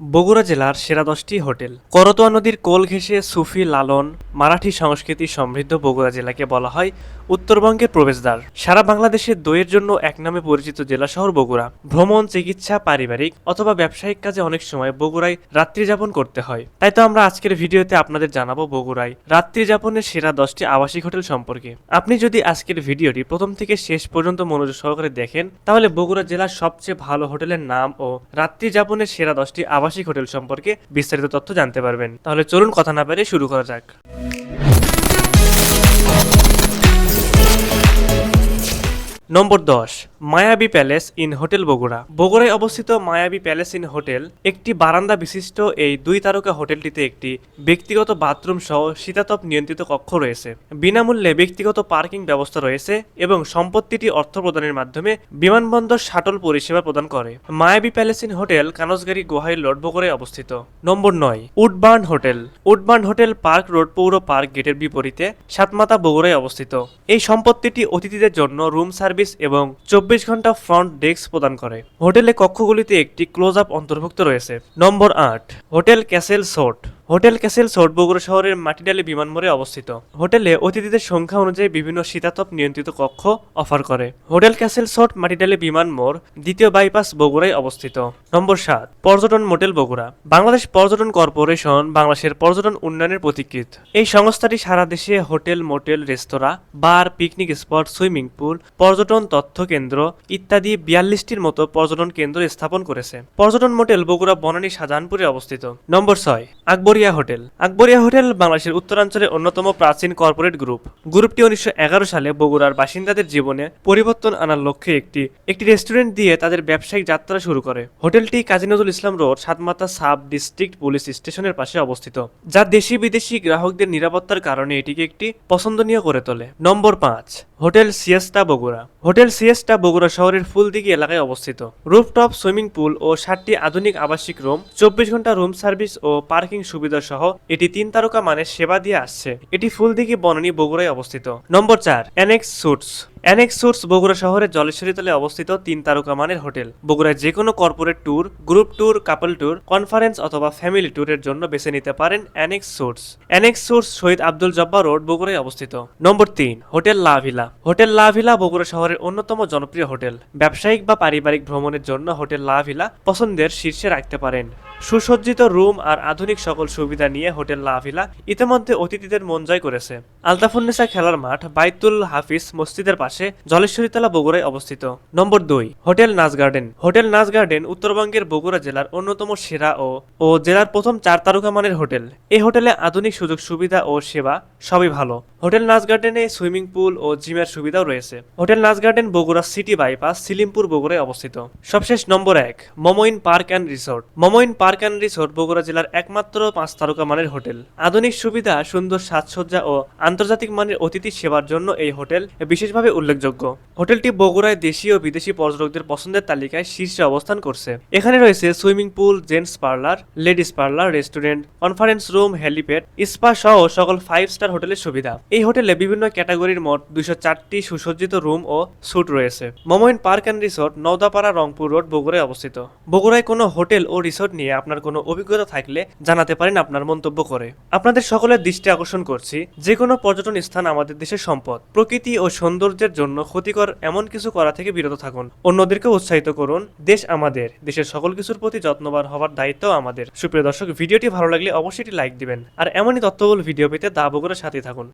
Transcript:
বগুড়া জেলার সেরা দশটি হোটেল। করতোয়া নদীর কোল ঘেঁষে সুফি লালন মারাঠি সংস্কৃতি সমৃদ্ধ বগুড়া জেলাকে বলা হয় উত্তরবঙ্গের প্রবেশদ্বার। সারা বাংলাদেশে দইয়ের জন্য এক নামে পরিচিত জেলা শহর বগুড়া। ভ্রমণ, চিকিৎসা, পারিবারিক অথবা ব্যবসায়িক কাজে অনেক সময় বগুড়ায় রাত্রি যাপন করতে হয়। তাই তো আমরা আজকের ভিডিওতে আপনাদের জানাব বগুড়ায় রাত্রি যাপনের সেরা দশটি আবাসিক হোটেল সম্পর্কে। আপনি যদি আজকের ভিডিওটি প্রথম থেকে শেষ পর্যন্ত মনোযোগ সহকারে দেখেন, তাহলে বগুড়া জেলার সবচেয়ে ভালো হোটেলের নাম ও রাত্রি যাপনের সেরা দশটি আবাসিক হোটেল সম্পর্কে বিস্তারিত তথ্য জানতে পারবেন। তাহলে চলুন কথা না পেরে শুরু করা যাক। নম্বর দশ, মায়াবী প্যালেস ইন হোটেল বগুড়া। বগুড়ায় অবস্থিত মায়াবী প্যালেস ইন হোটেল একটি বারান্দা বিশিষ্ট এই দুই তারকা হোটেলটিতে একটি ব্যক্তিগত বাথরুম সহ শীতাতপ নিয়ন্ত্রিত কক্ষ রয়েছে। বিনামূল্যে ব্যক্তিগত পার্কিং ব্যবস্থা রয়েছে এবং সম্পত্তিটি অর্থ প্রদানের মাধ্যমে বিমানবন্দর শাটল পরিষেবা প্রদান করে। Mayabi palace in hotel Kanshgari Gohail road বগুড়ায় অবস্থিত। নম্বর নয়, Woodburn hotel. Woodburn hotel park road পৌর পার্ক গেটের বিপরীতে সাতমাতা বগুড়ায় অবস্থিত। এই সম্পত্তিটি অতিথিদের জন্য রুম সার্ভিস এবং চব্বিশ ঘণ্টা ফ্রন্ট ডেস্ক প্রদান করে। হোটেলে কক্ষগুলিতে একটি ক্লোজ আপ অন্তর্ভুক্ত রয়েছে। নম্বর আট, হোটেল ক্যাসেল সোট হোটেল ক্যাসেল সোট বগুড়া শহরের মাটিডালি বিমানমোড়ে অবস্থিত। হোটেলে অতিথিদের সংখ্যা অনুযায়ী বিভিন্ন শীতাতপ নিয়ন্ত্রিত কক্ষ অফার করে। হোটেল ক্যাসেল সোট মাটিডালি বিমান মোড় দ্বিতীয় বাইপাস বগুড়ায় অবস্থিত। নম্বর সাত, পর্যটন মোটেল বগুড়া। বাংলাদেশ পর্যটন কর্পোরেশন বাংলাদেশের পর্যটন উন্নয়নের প্রতিকৃত। এই সংস্থাটি সারা দেশে হোটেল, মোটেল, রেস্তোরাঁ, bar, picnic spot, swimming pool, পর্যটন তথ্য কেন্দ্র ইত্যাদি বিয়াল্লিশটির মতো পর্যটন কেন্দ্র স্থাপন করেছে। পর্যটন মোটেল বগুড়া বনানী শাহজাহানপুরে অবস্থিত। নম্বর ছয় আকবরিয়া হোটেল। আকবরিয়া হোটেল বাংলাদেশের উত্তরাঞ্চলের অন্যতম প্রাচীন কর্পোরেট গ্রুপ। গ্রুপটি উনিশশো এগারো সালে বগুড়ার বাসিন্দাদের জীবনে পরিবর্তন আনার লক্ষ্যে একটি একটি রেস্টুরেন্ট দিয়ে তাদের ব্যবসায়িক যাত্রা শুরু করে। হোটেলটি Kazi Nazrul Islam road, Satmatha sub district police স্টেশনের পাশে অবস্থিত, যা দেশি বিদেশি গ্রাহকদের নিরাপত্তার কারণে এটিকে একটি পছন্দনীয় করে তোলে। নম্বর পাঁচ hotel Siesta Bogura. Hotel Siesta Bogura শহরের ফুলদিঘি এলাকায় অবস্থিত। রুফটপ, সুইমিং পুল ও সাতটি আধুনিক আবাসিক রুম, চব্বিশ ঘণ্টা রুম সার্ভিস ও পার্কিং সুবিধা সহ এটি তিন তারকা মানের সেবা দিয়ে আসছে। এটি ফুলদিঘি বনানী বগুড়ায় অবস্থিত। নম্বর চার, annex suites. Annex suites Bogura শহরের জলেশ্বরী তলে অবস্থিত তিন তারকা মানের হোটেল। বগুড়ায় যে কোনো corporate tour group tour couple tour conference অথবা ফ্যামিলি ট্যুরের জন্য বেছে নিতে পারেন annex suites annex suites Shahid Abdul Jabbar road বগুড়ায় অবস্থিত। নম্বর তিন, hotel La Villa. Hotel La Villa Bogura শহরের অন্যতম জনপ্রিয় হোটেল। ব্যবসায়িক বা পারিবারিক ভ্রমণের জন্য হোটেল লা ভিলা পছন্দের শীর্ষে রাখতে পারেন। সুসজ্জিত রুম আর আধুনিক সকল সুবিধা নিয়ে হোটেল লাভিলা ইতিমধ্যে অতিথিদের মন জয় করেছে। আলতাফুন্নেসা খেলার মাঠ বাইতুল হাফিজ মসজিদের পাশে জলেশ্বরীতলা বগুড়ায় অবস্থিত। নম্বর দুই, হোটেল নাচ গার্ডেন। হোটেল নাচ গার্ডেন উত্তরবঙ্গের বগুড়া জেলার অন্যতম সেরা ও ও জেলার প্রথম চার তারকা মানের হোটেল। এই হোটেলে আধুনিক সুযোগ সুবিধা ও সেবা সবই ভালো। হোটেল নাচ গার্ডেনে সুইমিং পুল ও জিমের সুবিধাও রয়েছে। Hotel Naz garden Bogura city bypass, Silimpur বগুড়ায় অবস্থিত। সবশেষ নম্বর এক, Momo Inn park and resort. Momo Inn park and resort Bogura জেলার একমাত্র পাঁচ তারকা মানের হোটেল। আধুনিক সুবিধা, সুন্দর সাজসজ্জা ও আন্তর্জাতিক মানের অতিথি সেবার জন্য এই হোটেল বিশেষভাবে উল্লেখযোগ্য। হোটেলটি বগুড়ায় দেশি ও বিদেশি পর্যটকদের পছন্দের তালিকায় শীর্ষে অবস্থান করছে। এখানে রয়েছে swimming pool, gents parlour, ladies parlour, restaurant, conference room, helipad, spa সহ সকল ফাইভ স্টার হোটেলের সুবিধা। এই হোটেলে বিভিন্ন ক্যাটাগরির মোট দুইশো চারটি সুসজ্জিত রুম ও স্যুট রয়েছে। Momo Inn park and resort, Naodapara, Rangpur road, বগুড়ায় অবস্থিত। বগুড়ায় কোনো হোটেল ও রিসোর্ট নিয়ে আপনার কোনো অভিজ্ঞতা থাকলে জানাতে পারেন আপনার মন্তব্য করে। আপনাদের সকলের দৃষ্টি আকর্ষণ করছি যে কোনো পর্যটন স্থান আমাদের দেশের সম্পদ। প্রকৃতি ও সৌন্দর্যের জন্য ক্ষতিকর এমন কিছু করা থেকে বিরত থাকুন। অন্যদেরকে উৎসাহিত করুন, দেশ আমাদের। দেশের সকল কিছুর প্রতি যত্নবান হওয়ার দায়িত্ব আমাদের। সুপ্রিয় দর্শক, ভিডিওটি ভালো লাগলে অবশ্যই লাইক দিবেন। আর এমনই তথ্যবহুল ভিডিও পেতে দা বগুড়ার সাথে থাকুন।